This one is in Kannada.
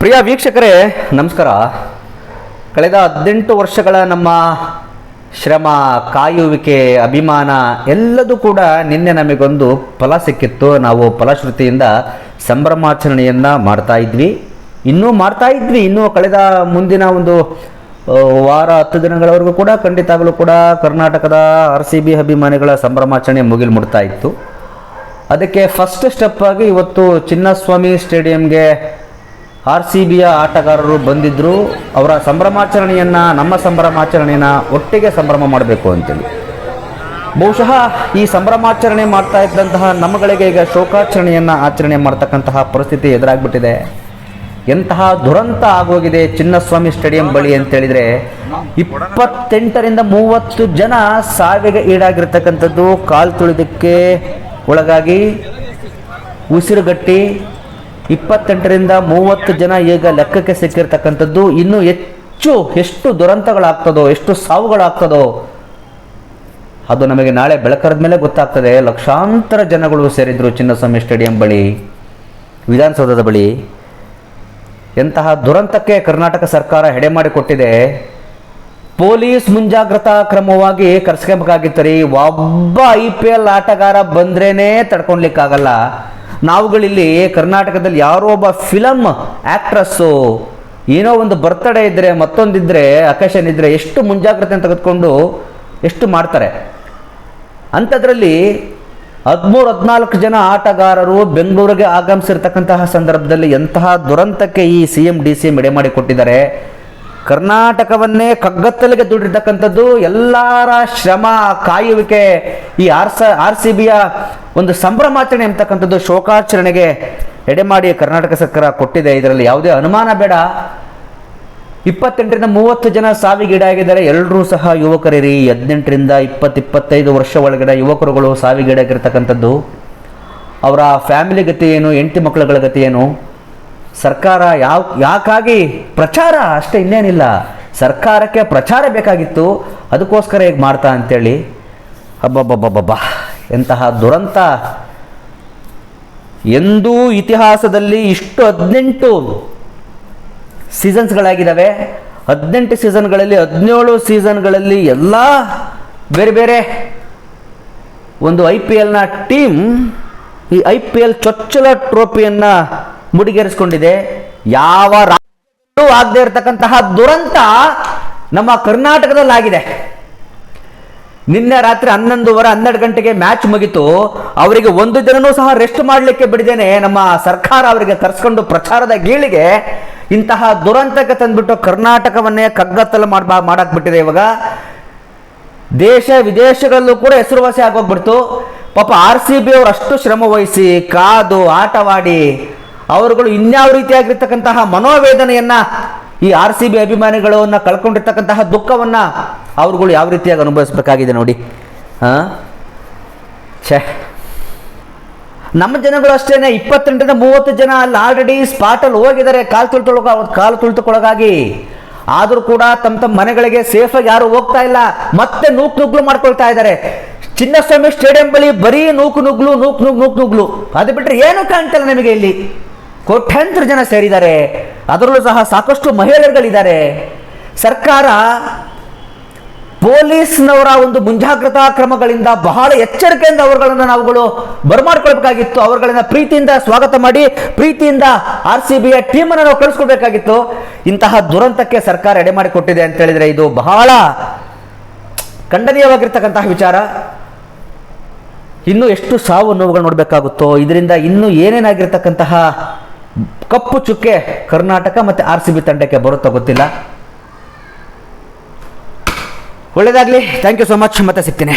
ಪ್ರಿಯ ವೀಕ್ಷಕರೇ, ನಮಸ್ಕಾರ. ಕಳೆದ ಹದಿನೆಂಟು ವರ್ಷಗಳ ನಮ್ಮ ಶ್ರಮ, ಕಾಯುವಿಕೆ, ಅಭಿಮಾನ ಎಲ್ಲದೂ ಕೂಡ ನಿನ್ನೆ ನಮಗೊಂದು ಫಲ ಸಿಕ್ಕಿತ್ತು. ನಾವು ಫಲಶ್ರುತಿಯಿಂದ ಸಂಭ್ರಮಾಚರಣೆಯನ್ನು ಮಾಡ್ತಾ ಇದ್ವಿ. ಇನ್ನೂ ಮಾಡ್ತಾ ಇದ್ವಿ. ಇನ್ನೂ ಕಳೆದ ಮುಂದಿನ ಒಂದು ವಾರ, ಹತ್ತು ದಿನಗಳವರೆಗೂ ಕೂಡ ಖಂಡಿತವಾಗಲೂ ಕೂಡ ಕರ್ನಾಟಕದ ಆರ್ ಸಿ ಬಿ ಅಭಿಮಾನಿಗಳ ಸಂಭ್ರಮಾಚರಣೆ ಮುಗಿಲು ಮುಡ್ತಾ ಇತ್ತು. ಅದಕ್ಕೆ ಫಸ್ಟ್ ಸ್ಟೆಪ್ ಆಗಿ ಇವತ್ತು ಚಿನ್ನಸ್ವಾಮಿ ಸ್ಟೇಡಿಯಂಗೆ ಆರ್ ಸಿ ಬಿಯ ಆಟಗಾರರು ಬಂದಿದ್ದರು ಅವರ ಸಂಭ್ರಮಾಚರಣೆಯನ್ನು, ನಮ್ಮ ಸಂಭ್ರಮಾಚರಣೆಯನ್ನು ಒಟ್ಟಿಗೆ ಸಂಭ್ರಮ ಮಾಡಬೇಕು ಅಂತೇಳಿ. ಬಹುಶಃ ಈ ಸಂಭ್ರಮಾಚರಣೆ ಮಾಡ್ತಾ ಇದ್ದಂತಹ ನಮ್ಮಗಳಿಗೆ ಈಗ ಶೋಕಾಚರಣೆಯನ್ನು ಆಚರಣೆ ಮಾಡ್ತಕ್ಕಂತಹ ಪರಿಸ್ಥಿತಿ ಎದುರಾಗ್ಬಿಟ್ಟಿದೆ. ಎಂತಹ ದುರಂತ ಆಗೋಗಿದೆ ಚಿನ್ನಸ್ವಾಮಿ ಸ್ಟೇಡಿಯಂ ಬಳಿ ಅಂತೇಳಿದರೆ, ಇಪ್ಪತ್ತೆಂಟರಿಂದ ಮೂವತ್ತು ಜನ ಸಾವಿಗೆ ಈಡಾಗಿರ್ತಕ್ಕಂಥದ್ದು ಕಾಲು ತುಳಿದಕ್ಕೆ ಒಳಗಾಗಿ ಉಸಿರುಗಟ್ಟಿ ಇಪ್ಪತ್ತೆಂಟರಿಂದ ಮೂವತ್ತು ಜನ ಈಗ ಲೆಕ್ಕಕ್ಕೆ ಸಿಕ್ಕಿರ್ತಕ್ಕಂಥದ್ದು ಇನ್ನು ಹೆಚ್ಚು ಎಷ್ಟು ದುರಂತಗಳಾಗ್ತದೋ, ಎಷ್ಟು ಸಾವುಗಳಾಗ್ತದೋ, ಅದು ನಮಗೆ ನಾಳೆ ಬೆಳಕರದ ಮೇಲೆ ಗೊತ್ತಾಗ್ತದೆ. ಲಕ್ಷಾಂತರ ಜನಗಳು ಸೇರಿದ್ರು ಚಿನ್ನಸ್ವಾಮಿ ಸ್ಟೇಡಿಯಂ ಬಳಿ, ವಿಧಾನಸೌಧದ ಬಳಿ. ಎಂತಹ ದುರಂತಕ್ಕೆ ಕರ್ನಾಟಕ ಸರ್ಕಾರ ಹೆಡೆ ಮಾಡಿಕೊಟ್ಟಿದೆ. ಪೊಲೀಸ್ ಮುಂಜಾಗ್ರತಾ ಕ್ರಮವಾಗಿ ಕರ್ಸ್ಕೋಬೇಕಾಗಿತ್ತು ರೀ ಒಬ್ಬ ಐ ಪಿ ಎಲ್ ಆಟಗಾರ ಬಂದ್ರೇನೆ ತಡ್ಕೊಳ್ಲಿಕ್ಕಾಗಲ್ಲ. ನಾವುಗಳಿಲ್ಲಿ ಕರ್ನಾಟಕದಲ್ಲಿ ಯಾರೋ ಒಬ್ಬ ಫಿಲಮ್ ಆ್ಯಕ್ಟ್ರಸ್ಸು ಏನೋ ಒಂದು ಬರ್ತಡೇ ಇದ್ದರೆ ಮತ್ತೊಂದಿದ್ದರೆ ಅಕೇಶನ್ ಇದ್ದರೆ ಎಷ್ಟು ಮುಂಜಾಗ್ರತೆ ತೆಗೆದುಕೊಂಡು ಎಷ್ಟು ಮಾಡ್ತಾರೆ. ಅಂಥದ್ರಲ್ಲಿ ಹದಿಮೂರು, ಹದಿನಾಲ್ಕು ಜನ ಆಟಗಾರರು ಬೆಂಗಳೂರಿಗೆ ಆಗಮಿಸಿರ್ತಕ್ಕಂತಹ ಸಂದರ್ಭದಲ್ಲಿ ಎಂತಹ ದುರಂತಕ್ಕೆ ಈ C M D C M ಎಡೆ ಮಾಡಿ ಕೊಟ್ಟಿದ್ದಾರೆ ಕರ್ನಾಟಕವನ್ನೇ ಕಗ್ಗತ್ತಲಿಗೆ ದುಡಿರ್ತಕ್ಕಂಥದ್ದು ಎಲ್ಲರ ಶ್ರಮ, ಕಾಯುವಿಕೆ ಈ ಆರ್ ಸ, ಆರ್ ಸಿ ಬಿಯ ಒಂದು ಸಂಭ್ರಮಾಚರಣೆ ಎಂಬತಕ್ಕಂಥದ್ದು ಶೋಕಾಚರಣೆಗೆ ಎಡೆಮಾಡಿ ಕರ್ನಾಟಕ ಸರ್ಕಾರ ಕೊಟ್ಟಿದೆ. ಇದರಲ್ಲಿ ಯಾವುದೇ ಅನುಮಾನ ಬೇಡ. ಇಪ್ಪತ್ತೆಂಟರಿಂದ ಮೂವತ್ತು ಜನ ಸಾವಿಗೀಡಾಗಿದ್ದಾರೆ. ಎಲ್ಲರೂ ಸಹ ಯುವಕರಿರಿ. ಹದಿನೆಂಟರಿಂದ ಇಪ್ಪತ್ತು ಇಪ್ಪತ್ತೈದು ವರ್ಷ ಒಳಗಡೆ ಯುವಕರುಗಳು ಸಾವಿಗೀಡಾಗಿರ್ತಕ್ಕಂಥದ್ದು. ಅವರ ಫ್ಯಾಮಿಲಿ ಗತಿ ಏನು? ಹೆಂಡತಿ ಮಕ್ಕಳುಗಳ ಗತಿ ಏನು? ಸರ್ಕಾರ ಯಾವ, ಯಾಕಾಗಿ ಪ್ರಚಾರ? ಅಷ್ಟೇ ಇನ್ನೇನಿಲ್ಲ. ಸರ್ಕಾರಕ್ಕೆ ಪ್ರಚಾರ ಬೇಕಾಗಿತ್ತು. ಅದಕ್ಕೋಸ್ಕರ ಈಗ ಮಾಡ್ತಾ ಅಂತೇಳಿ. ಅಬ್ಬಬ್ಬಬ್ಬಬ್ಬ. ಎಂತಹ ದುರಂತ. ಎಂದೂ ಇತಿಹಾಸದಲ್ಲಿ ಇಷ್ಟು ಹದಿನೆಂಟು ಸೀಸನ್ಸ್ಗಳಾಗಿದ್ದಾವೆ. ಹದಿನೆಂಟು ಸೀಸನ್ಗಳಲ್ಲಿ, ಹದಿನೇಳು ಸೀಸನ್ಗಳಲ್ಲಿ ಎಲ್ಲ ಬೇರೆ ಬೇರೆ ಒಂದು ಐ ಪಿ ಎಲ್ನ ಟೀಮ್ ಈ ಐ ಪಿ ಎಲ್ ಚೊಚ್ಚಲ ಟ್ರೋಫಿಯನ್ನು ಮುಡಿಗೇರಿಸ್ಕೊಂಡಿದೆ. ಯಾವ ರಾಜ್ಯದಲ್ಲೂ ಆಗದೆ ಇರತಕ್ಕಂತಹ ದುರಂತ ನಮ್ಮ ಕರ್ನಾಟಕದಲ್ಲಾಗಿದೆ. ನಿನ್ನೆ ರಾತ್ರಿ ಹನ್ನೊಂದುವರೆ ಹನ್ನೆರಡು ಗಂಟೆಗೆ ಮ್ಯಾಚ್ ಮುಗಿತು. ಅವರಿಗೆ ಒಂದು ದಿನನೂ ಸಹ ರೆಸ್ಟ್ ಮಾಡಲಿಕ್ಕೆ ಬಿಡದೇನೆ ನಮ್ಮ ಸರ್ಕಾರ ಅವರಿಗೆ ಕರೆಸ್ಕೊಂಡು ಪ್ರಚಾರದ ಗೀಳಿಗೆ ಇಂತಹ ದುರಂತಕ್ಕೆ ತಂದ್ಬಿಟ್ಟು ಕರ್ನಾಟಕವನ್ನೇ ಕಗ್ಗತ್ತಲು ಮಾಡ್ಬಾ ಮಾಡಕ್ ಬಿಟ್ಟಿದೆ ಇವಾಗ. ದೇಶ ವಿದೇಶಗಳಲ್ಲೂ ಕೂಡ ಹೆಸರುವಾಸಿ ಆಗೋಗ್ಬಿಡ್ತು. ಪಾಪ ಆರ್ ಸಿ ಬಿ ಅವರು ಅಷ್ಟು ಶ್ರಮ ವಹಿಸಿ ಕಾದು ಆಟವಾಡಿ ಅವರುಗಳು ಇನ್ಯಾವ ರೀತಿಯಾಗಿರ್ತಕ್ಕಂತಹ ಮನೋವೇದನೆಯನ್ನ ಈ ಆರ್ ಸಿ ಬಿ ಅಭಿಮಾನಿಗಳನ್ನ ಕಳ್ಕೊಂಡಿರ್ತಕ್ಕಂತಹ ದುಃಖವನ್ನ ಅವ್ರುಗಳು ಯಾವ ರೀತಿಯಾಗಿ ಅನುಭವಿಸ್ಬೇಕಾಗಿದೆ ನೋಡಿ. ಹಾಂ? ಛೇ. ನಮ್ಮ ಜನಗಳು ಅಷ್ಟೇನೆ, ಇಪ್ಪತ್ತೆಂಟರಿಂದ ಮೂವತ್ತು ಜನ ಅಲ್ಲಿ ಆಲ್ರೆಡಿ ಸ್ಪಾಟಲ್ಲಿ ಹೋಗಿದ್ದಾರೆ, ಕಾಲು ತುಳಿತೊಳಗ, ಕಾಲು ತುಳಿತಕ್ಕೊಳಗಾಗಿ. ಆದರೂ ಕೂಡ ತಮ್ಮ ತಮ್ಮ ಮನೆಗಳಿಗೆ ಸೇಫಾಗಿ ಯಾರು ಹೋಗ್ತಾ ಇಲ್ಲ. ಮತ್ತೆ ನೂಕು ನುಗ್ಲು ಮಾಡ್ಕೊಳ್ತಾ ಇದ್ದಾರೆ. ಚಿನ್ನಸ್ವಾಮಿ ಸ್ಟೇಡಿಯಂ ಬಳಿ ಬರೀ ನೂಕು ನುಗ್ಲು, ನೂಕು ನುಗ್ ನೂಕು ನುಗ್ಲು. ಅದು ಬಿಟ್ಟರೆ ಏನು ಕಾಣ್ತಿಲ್ಲ ನಿಮಗೆ ಇಲ್ಲಿ. ಕೋಟ್ಯಾಂತರ ಜನ ಸೇರಿದ್ದಾರೆ. ಅದರಲ್ಲೂ ಸಹ ಸಾಕಷ್ಟು ಮಹಿಳೆಯರುಗಳಿದ್ದಾರೆ. ಸರ್ಕಾರ ಪೊಲೀಸ್ನವರ ಒಂದು ಮುಂಜಾಗ್ರತಾ ಕ್ರಮಗಳಿಂದ ಬಹಳ ಎಚ್ಚರಿಕೆಯಿಂದ ಅವರುಗಳನ್ನು ನಾವುಗಳು ಬರಮಾಡ್ಕೊಳ್ಬೇಕಾಗಿತ್ತು. ಅವರುಗಳನ್ನ ಪ್ರೀತಿಯಿಂದ ಸ್ವಾಗತ ಮಾಡಿ, ಪ್ರೀತಿಯಿಂದ ಆರ್ ಸಿ ಬಿಯ ಟೀಮನ್ನು ನಾವು ಕಳಿಸ್ಕೊಳ್ಬೇಕಾಗಿತ್ತು. ಇಂತಹ ದುರಂತಕ್ಕೆ ಸರ್ಕಾರ ಎಡೆ ಮಾಡಿಕೊಟ್ಟಿದೆ ಅಂತ ಹೇಳಿದ್ರೆ ಇದು ಬಹಳ ಖಂಡನೀಯವಾಗಿರ್ತಕ್ಕಂತಹ ವಿಚಾರ. ಇನ್ನೂ ಎಷ್ಟು ಸಾವು ನೋವುಗಳು ನೋಡಬೇಕಾಗುತ್ತೋ, ಇದರಿಂದ ಇನ್ನೂ ಏನೇನಾಗಿರ್ತಕ್ಕಂತಹ ಕಪ್ಪು ಚುಕ್ಕೆ ಕರ್ನಾಟಕ ಮತ್ತು ಆರ್ ಸಿ ಬಿ ತಂಡಕ್ಕೆ ಬರುತ್ತೋ ಗೊತ್ತಿಲ್ಲ. ಒಳ್ಳೆಯದಾಗಲಿ ಥ್ಯಾಂಕ್ ಯು ಸೊ ಮಚ್ ಮತ್ತೆ ಸಿಗ್ತೀನಿ.